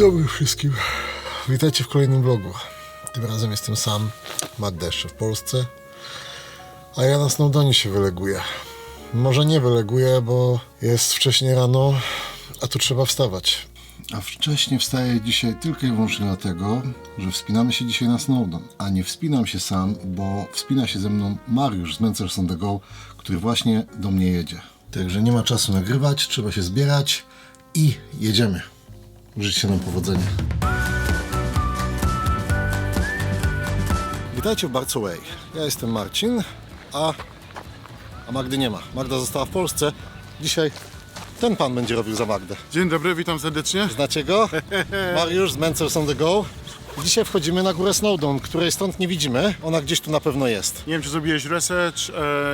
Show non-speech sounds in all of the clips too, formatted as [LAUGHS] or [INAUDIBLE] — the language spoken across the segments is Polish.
Dobry wszystkim. Witajcie w kolejnym vlogu. Tym razem jestem sam, ma deszcze w Polsce, a ja na Snowdonie się wyleguję. Może nie wyleguję, bo jest wcześnie rano, a tu trzeba wstawać. A wcześniej wstaję dzisiaj tylko i wyłącznie dlatego, że wspinamy się dzisiaj na Snowdon. A nie wspinam się sam, bo wspina się ze mną Mariusz z Mancers on the Go, który właśnie do mnie jedzie. Także nie ma czasu nagrywać, trzeba się zbierać i jedziemy. Życzcie nam powodzenia. Witajcie w Bardzo Way. Ja jestem Marcin, a, a Magdy nie ma. Magda została w Polsce. Dzisiaj ten pan będzie robił za Magdę. Dzień dobry, witam serdecznie. Znacie go? [LAUGHS] Mariusz z Mancers on the Go. Dzisiaj wchodzimy na górę Snowdon, której stąd nie widzimy. Ona gdzieś tu na pewno jest. Nie wiem, czy zrobiłeś research.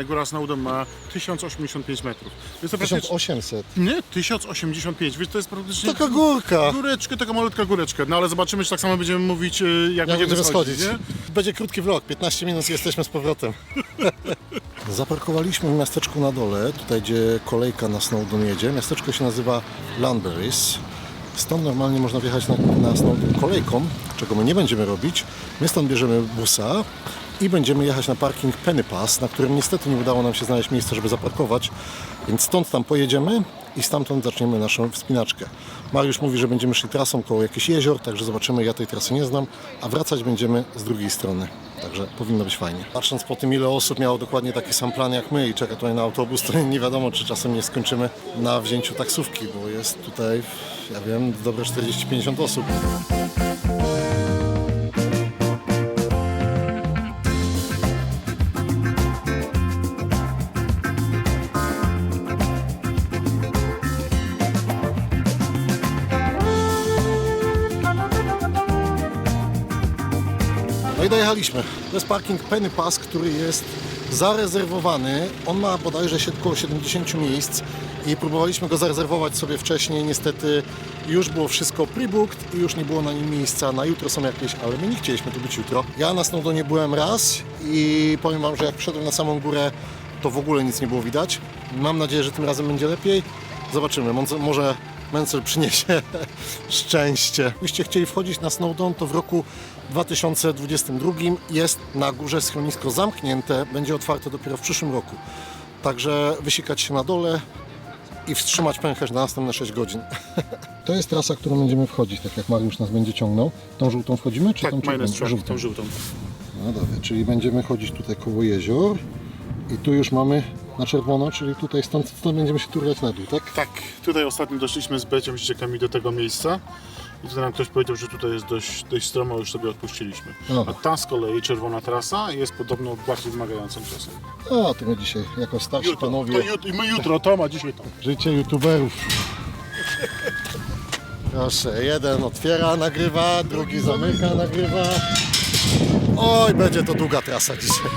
E, Góra Snowdon ma 1085 metrów. Jest to praktycznie... 1800. Nie, 1085, więc to jest praktycznie... Taka górka. Góreczka, taka malutka góreczka. No ale zobaczymy, czy tak samo będziemy mówić, e, jak, Jak będziemy będziemy schodzić, schodzić. nie? Będzie krótki vlog, 15 minut i jesteśmy z powrotem. [LAUGHS] Zaparkowaliśmy w miasteczku na dole, tutaj gdzie kolejka na Snowdon jedzie. Miasteczko się nazywa Landberries. Stąd normalnie można wjechać na, na kolejką, czego my nie będziemy robić. My stąd bierzemy busa i będziemy jechać na parking Penny Pass, na którym niestety nie udało nam się znaleźć miejsca, żeby zaparkować. Więc stąd tam pojedziemy i stamtąd zaczniemy naszą wspinaczkę. Mariusz mówi, że będziemy szli trasą koło jakichś jezior, także zobaczymy. Ja tej trasy nie znam, a wracać będziemy z drugiej strony. Także powinno być fajnie. Patrząc po tym, ile osób miało dokładnie taki sam plan jak my i czeka tutaj na autobus, to nie wiadomo, czy czasem nie skończymy na wzięciu taksówki, bo jest tutaj, ja wiem, dobre 40-50 osób. To jest parking Penny Pass, który jest zarezerwowany. On ma bodajże około 70 miejsc i próbowaliśmy go zarezerwować sobie wcześniej. Niestety już było wszystko pre-booked i już nie było na nim miejsca. Na jutro są jakieś, ale my nie chcieliśmy tu być jutro. Ja na Snowdonie byłem raz i powiem Wam, że jak wszedłem na samą górę, to w ogóle nic nie było widać. Mam nadzieję, że tym razem będzie lepiej. Zobaczymy. Może Mencel przyniesie [LAUGHS] szczęście. Gdybyście chcieli wchodzić na Snowdon, to w roku 2022 jest na górze schronisko zamknięte, będzie otwarte dopiero w przyszłym roku. Także wysikać się na dole i wstrzymać pęcherz na następne 6 godzin. [LAUGHS] To jest trasa, którą będziemy wchodzić, tak jak Mariusz nas będzie ciągnął. Tą żółtą wchodzimy, czy Tak, tą minus czerwoną? track, tą żółtą. No dobra, czyli będziemy chodzić tutaj koło jezior i tu już mamy na czerwono, czyli tutaj stąd, stąd będziemy się turlać na dół, tak? Tak, tutaj ostatnio doszliśmy z Beciem ściekami do tego miejsca. I tutaj nam ktoś powiedział, że tutaj jest dość, dość stromo, już sobie odpuściliśmy. Aha. A ta z kolei czerwona trasa jest podobno bardziej wymagającą czasem. A, to my dzisiaj jako starsi Jutro, panowie... to jut, i my jutro, to ma dzisiaj to. Życie youtuberów. Proszę, jeden otwiera, nagrywa, drugi zamyka, nagrywa. Oj, będzie to długa trasa dzisiaj.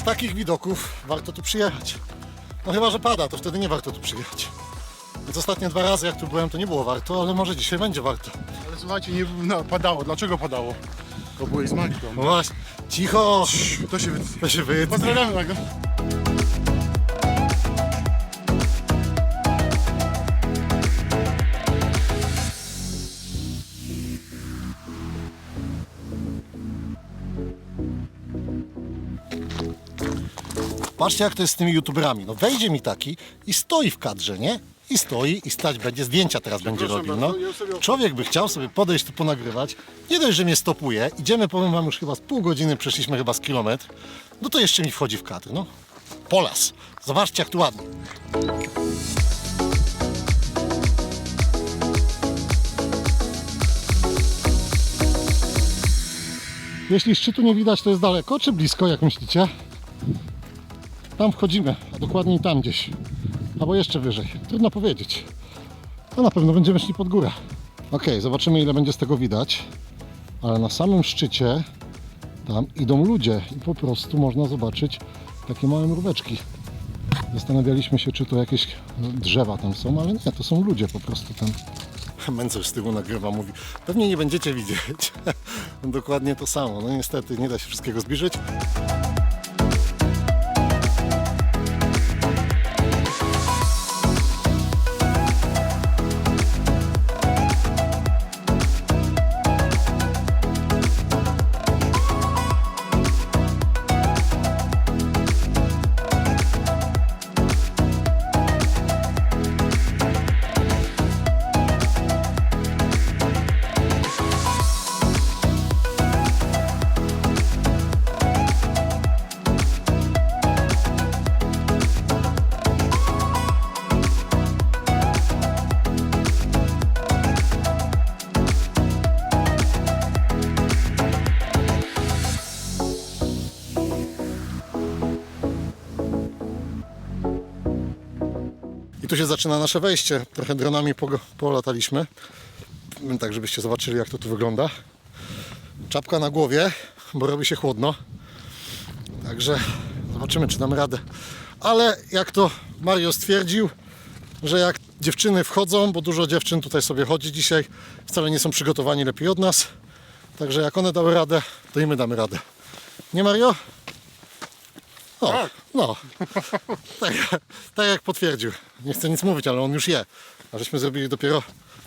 Dla takich widoków warto tu przyjechać. No chyba, że pada, to wtedy nie warto tu przyjechać. Więc ostatnie dwa razy jak tu byłem to nie było warto, ale może dzisiaj będzie warto. Ale słuchajcie, nie no, padało. Dlaczego padało? Bo byłeś z Magdą. No właśnie, cicho, To się wy... to się wytnie. Pozdrawiamy Magdę. Patrzcie jak to jest z tymi youtuberami. No wejdzie mi taki i stoi w kadrze, nie? I stoi i stać będzie, zdjęcia teraz będzie robił. No. Człowiek by chciał sobie podejść tu ponagrywać. Nie dość, że mnie stopuje. Idziemy, powiem wam, już chyba z pół godziny, przeszliśmy chyba z kilometr. No to jeszcze mi wchodzi w kadr, no. Polas. Zobaczcie jak tu ładnie. Jeśli szczytu nie widać, to jest daleko czy blisko, jak myślicie? Tam wchodzimy, a dokładniej tam gdzieś. Albo jeszcze wyżej. Trudno powiedzieć. No na pewno będziemy szli pod górę. Ok, zobaczymy ile będzie z tego widać. Ale na samym szczycie tam idą ludzie i po prostu można zobaczyć takie małe mróweczki. Zastanawialiśmy się, czy to jakieś drzewa tam są, ale nie, to są ludzie po prostu tam. Mencel z tyłu nagrywa, mówi, pewnie nie będziecie widzieć, [LAUGHS] dokładnie to samo. No niestety nie da się wszystkiego zbliżyć. Tu się zaczyna nasze wejście. Trochę dronami polataliśmy, tak żebyście zobaczyli jak to tu wygląda. Czapka na głowie, bo robi się chłodno. Także zobaczymy czy damy radę. Ale jak to Mario stwierdził, że jak dziewczyny wchodzą, bo dużo dziewczyn tutaj sobie chodzi dzisiaj, wcale nie są przygotowani lepiej od nas. Także jak one dały radę, to i my damy radę. Nie Mario? No, Tak. no. [LAUGHS] tak, tak jak potwierdził. Nie chcę nic mówić, ale on już je. A żeśmy zrobili dopiero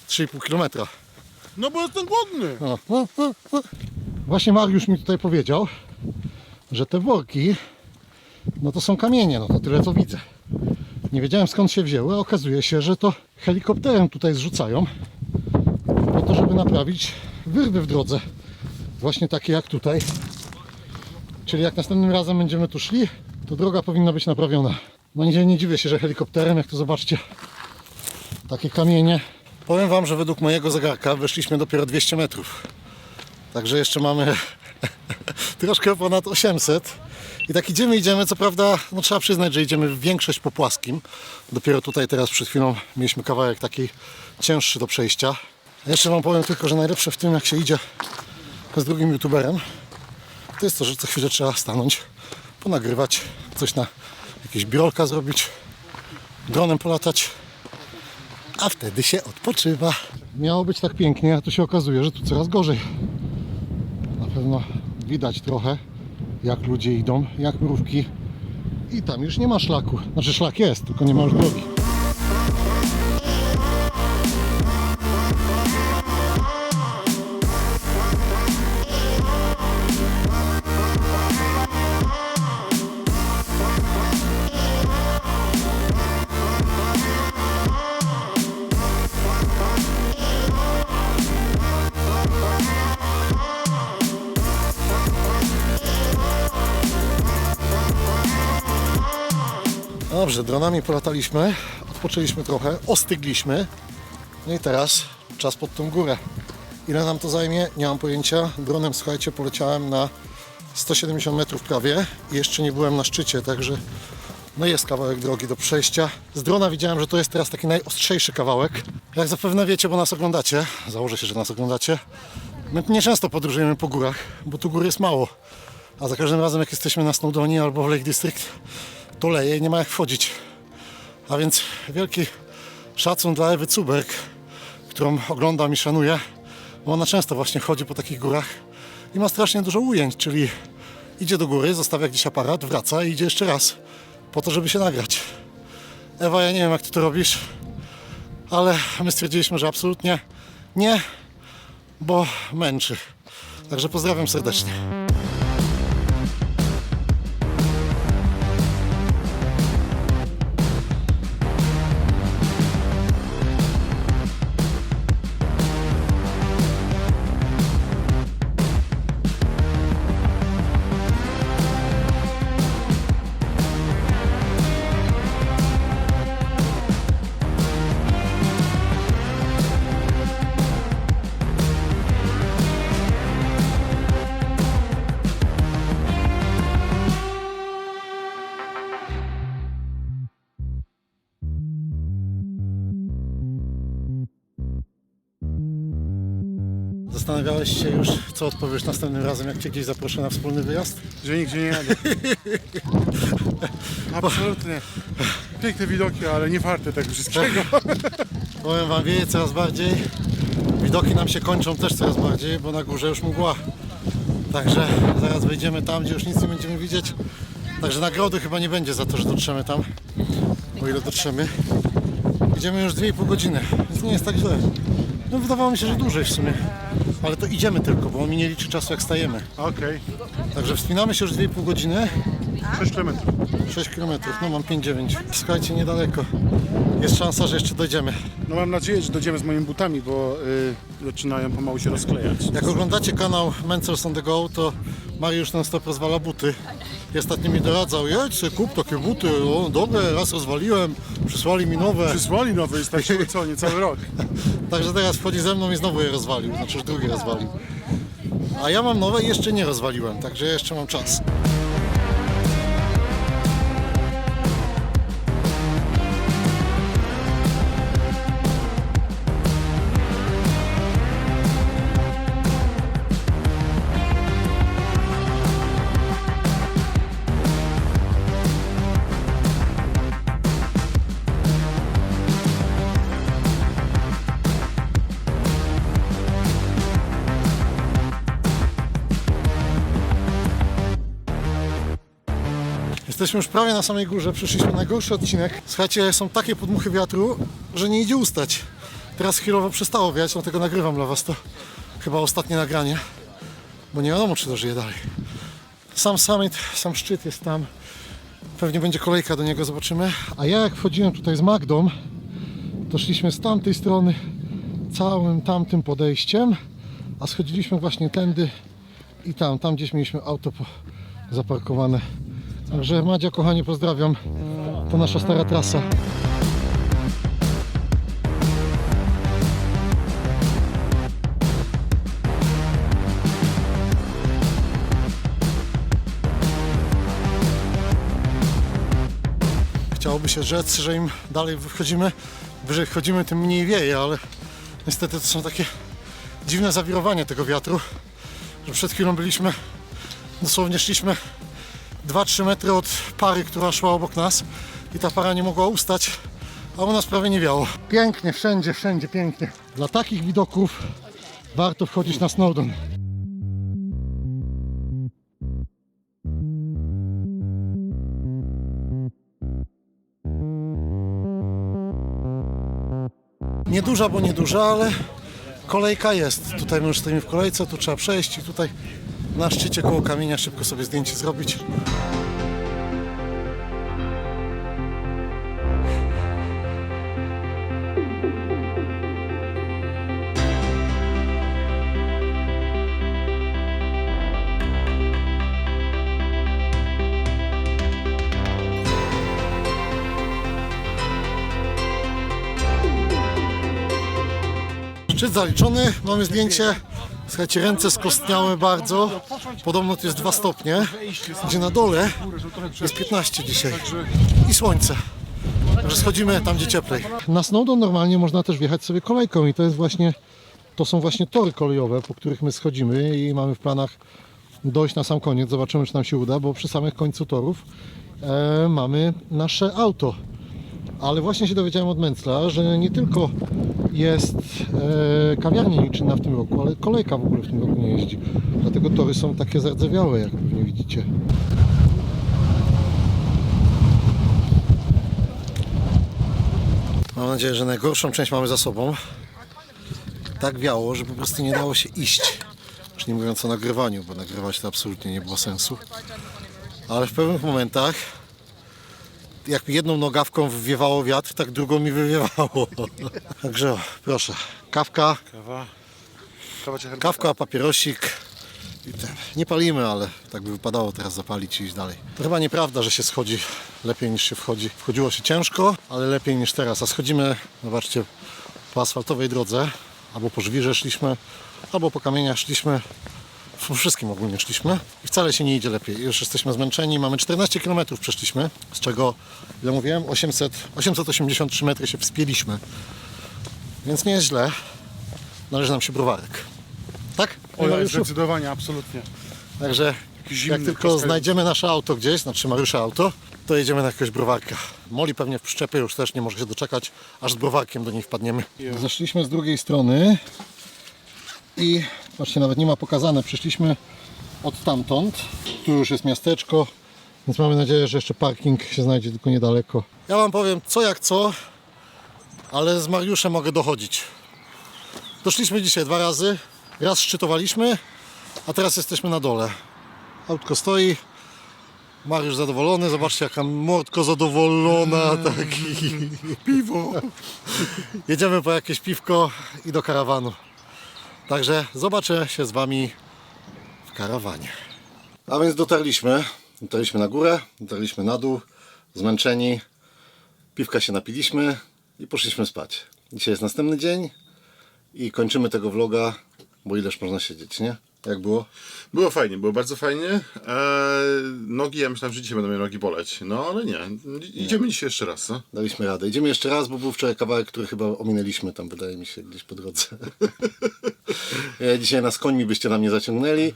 3,5 km. No bo jestem głodny. No, no, no, no. Właśnie Mariusz mi tutaj powiedział, że te worki, no to są kamienie, no to tyle co widzę. Nie wiedziałem skąd się wzięły, a okazuje się, że to helikopterem tutaj zrzucają po to, żeby naprawić wyrwy w drodze. Właśnie takie jak tutaj. Czyli jak następnym razem będziemy tu szli, to droga powinna być naprawiona. No nie, nie dziwię się, że helikopterem, jak tu zobaczcie, takie kamienie. Powiem Wam, że według mojego zegarka wyszliśmy dopiero 200 metrów. Także jeszcze mamy [LAUGHS] troszkę ponad 800. I tak idziemy, idziemy. Co prawda, no trzeba przyznać, że idziemy większość po płaskim. Dopiero tutaj teraz przed chwilą mieliśmy kawałek taki cięższy do przejścia. Jeszcze Wam powiem tylko, że najlepsze w tym, jak się idzie z drugim youtuberem, to jest to, że co chwilę trzeba stanąć, ponagrywać, coś na jakieś biurolka zrobić, dronem polatać a wtedy się odpoczywa. Miało być tak pięknie, a tu się okazuje, że tu coraz gorzej. Na pewno widać trochę, jak ludzie idą, jak mrówki. I tam już nie ma szlaku. Znaczy szlak jest, tylko nie ma już drogi. Dobrze, dronami polataliśmy, odpoczęliśmy trochę, ostygliśmy. No i teraz czas pod tą górę. Ile nam to zajmie? Nie mam pojęcia. Dronem, słuchajcie, poleciałem na 170 metrów prawie i jeszcze nie byłem na szczycie, także no jest kawałek drogi do przejścia. Z drona widziałem, że to jest teraz taki najostrzejszy kawałek. Jak zapewne wiecie, bo nas oglądacie, założę się, że nas oglądacie, my nieczęsto podróżujemy po górach, bo tu gór jest mało. A za każdym razem, jak jesteśmy na Snowdonie albo w Lake District, to leje i nie ma jak wchodzić. A więc wielki szacun dla Ewy Cuberk, którą oglądam i szanuję, bo ona często właśnie chodzi po takich górach i ma strasznie dużo ujęć, czyli idzie do góry, zostawia gdzieś aparat, wraca i idzie jeszcze raz po to, żeby się nagrać. Ewa, ja nie wiem jak ty to robisz, ale my stwierdziliśmy, że absolutnie nie, bo męczy. Także pozdrawiam serdecznie. Zastanawiałeś się już, co odpowiesz następnym razem, jak cię gdzieś zaproszę na wspólny wyjazd? Że nigdzie nie jadę. [LAUGHS] Absolutnie. Piękne widoki, ale nie warte tego wszystkiego. [LAUGHS] Powiem wam, wieje coraz bardziej. Widoki nam się kończą też coraz bardziej, bo na górze już mgła. Także zaraz wejdziemy tam, gdzie już nic nie będziemy widzieć. Także nagrody chyba nie będzie za to, że dotrzemy tam. O ile dotrzemy. Idziemy już 2,5 godziny, więc nie jest tak źle. No wydawało mi się, że dłużej w sumie. Ale to idziemy tylko, bo mi nie liczy czasu jak stajemy. Okej, Także wspinamy się już 2,5 godziny. 6 km. 6 km, no mam 5,9. Słuchajcie, niedaleko. Jest szansa, że jeszcze dojdziemy. No mam nadzieję, że dojdziemy z moimi butami, bo y, zaczynają pomału się rozklejać. Jak oglądacie kanał Mencels on the Go, to Mariusz non stop rozwala buty. I ostatnio mi doradzał, jedź sobie kup takie buty, o dobre, raz rozwaliłem, przysłali mi nowe. Przysłali nowe, jest tak co, niecały rok. [LAUGHS] Także teraz wchodzi ze mną i znowu je rozwalił, znaczy już drugi rozwalił. A ja mam nowe i jeszcze nie rozwaliłem, także jeszcze mam czas. Jesteśmy już prawie na samej górze, przyszliśmy na najgorszy odcinek. Słuchajcie, są takie podmuchy wiatru, że nie idzie ustać. Teraz chwilowo przestało wiać, dlatego nagrywam dla Was to chyba ostatnie nagranie, bo nie wiadomo, czy dożyję dalej. Sam summit, sam szczyt jest tam. Pewnie będzie kolejka do niego, zobaczymy. A ja jak wchodziłem tutaj z Magdą, to szliśmy z tamtej strony całym tamtym podejściem, a schodziliśmy właśnie tędy i tam, tam gdzieś mieliśmy auto zaparkowane. Także Madzia, kochanie, pozdrawiam. To nasza stara trasa. Chciałoby się rzec, że im dalej wchodzimy, wyżej wchodzimy, tym mniej wieje, ale niestety to są takie dziwne zawirowanie tego wiatru, że przed chwilą byliśmy, dosłownie szliśmy 2-3 metry od pary, która szła obok nas i ta para nie mogła ustać, a u nas prawie nie wiało. Pięknie, wszędzie, wszędzie pięknie. Dla takich widoków warto wchodzić na Snowdon. Nieduża, bo nieduża, ale kolejka jest. Tutaj my już stoimy w kolejce, tu trzeba przejść i tutaj na szczycie koło kamienia szybko sobie zdjęcie zrobić. Szczyt zaliczony, mamy zdjęcie. Słuchajcie, ręce skostniałe bardzo. Podobno to jest 2 stopnie, gdzie na dole jest 15 dzisiaj. I słońce. Także schodzimy tam, gdzie cieplej. Na Snowdon normalnie można też wjechać sobie kolejką i to jest właśnie, to są właśnie tory kolejowe, po których my schodzimy i mamy w planach dojść na sam koniec. Zobaczymy, czy nam się uda, bo przy samych końcu torów e, mamy nasze auto. Ale właśnie się dowiedziałem od Mencla, że nie tylko jest e, kawiarnia niczynna w tym roku, ale kolejka w ogóle w tym roku nie jeździ. Dlatego tory są takie zardzewiałe, jak pewnie widzicie. Mam nadzieję, że najgorszą część mamy za sobą. Tak wiało, że po prostu nie dało się iść. Już nie mówiąc o nagrywaniu, bo nagrywać to absolutnie nie było sensu. Ale w pewnych momentach jak mi jedną nogawką wywiewało wiatr, tak drugą mi wywiewało. [LAUGHS] Także proszę, kawka, Kawa. Kawa kawka, papierosik. I ten. Nie palimy, ale tak by wypadało teraz zapalić i iść dalej. To chyba nieprawda, że się schodzi lepiej niż się wchodzi. Wchodziło się ciężko, ale lepiej niż teraz. A schodzimy, zobaczcie, po asfaltowej drodze, albo po żwirze szliśmy, albo po kamieniach szliśmy. Po wszystkim ogólnie szliśmy i wcale się nie idzie lepiej. Już jesteśmy zmęczeni. Mamy 14 km przeszliśmy, z czego, ile mówiłem, 800, 883 metry się wspięliśmy. Więc nie jest źle. Należy nam się browarek. Tak? O, Mariuszu? zdecydowanie, absolutnie. Także zimny, jak tylko znajdziemy nasze auto gdzieś, znaczy Mariusza auto, to jedziemy na jakiegoś browarka. Moli pewnie w przyczepie już też nie może się doczekać, aż z browarkiem do niej wpadniemy. Zeszliśmy z drugiej strony i patrzcie, nawet nie ma pokazane, przyszliśmy od tamtąd. Tu już jest miasteczko, więc mamy nadzieję, że jeszcze parking się znajdzie tylko niedaleko. Ja Wam powiem co jak co, ale z Mariuszem mogę dochodzić. Doszliśmy dzisiaj dwa razy, raz szczytowaliśmy, a teraz jesteśmy na dole. Autko stoi, Mariusz zadowolony, zobaczcie jaka mordko zadowolona, taki [LAUGHS] piwo. Jedziemy po jakieś piwko i do karawanu. Także zobaczę się z Wami w karawanie. A więc dotarliśmy, dotarliśmy na górę, dotarliśmy na dół, zmęczeni, piwka się napiliśmy i poszliśmy spać. Dzisiaj jest następny dzień i kończymy tego vloga, bo ileż można siedzieć, nie? Jak było? Było fajnie, było bardzo fajnie. Eee, nogi, ja myślałem, że dzisiaj będą mnie nogi boleć. No ale nie, idziemy dzisiaj jeszcze raz, co? Daliśmy radę. Idziemy jeszcze raz, bo był wczoraj kawałek, który chyba ominęliśmy tam, wydaje mi się, gdzieś po drodze. [LAUGHS] E, dzisiaj nas końmi byście nam nie zaciągnęli,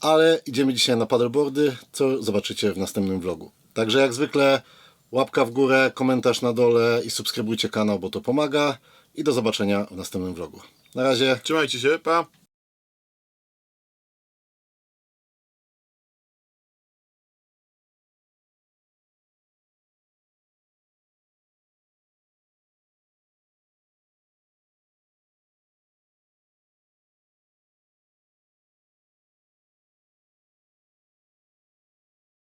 ale idziemy dzisiaj na paddleboardy, co zobaczycie w następnym vlogu. Także jak zwykle łapka w górę, komentarz na dole i subskrybujcie kanał, bo to pomaga. I do zobaczenia w następnym vlogu. Na razie. Trzymajcie się, pa!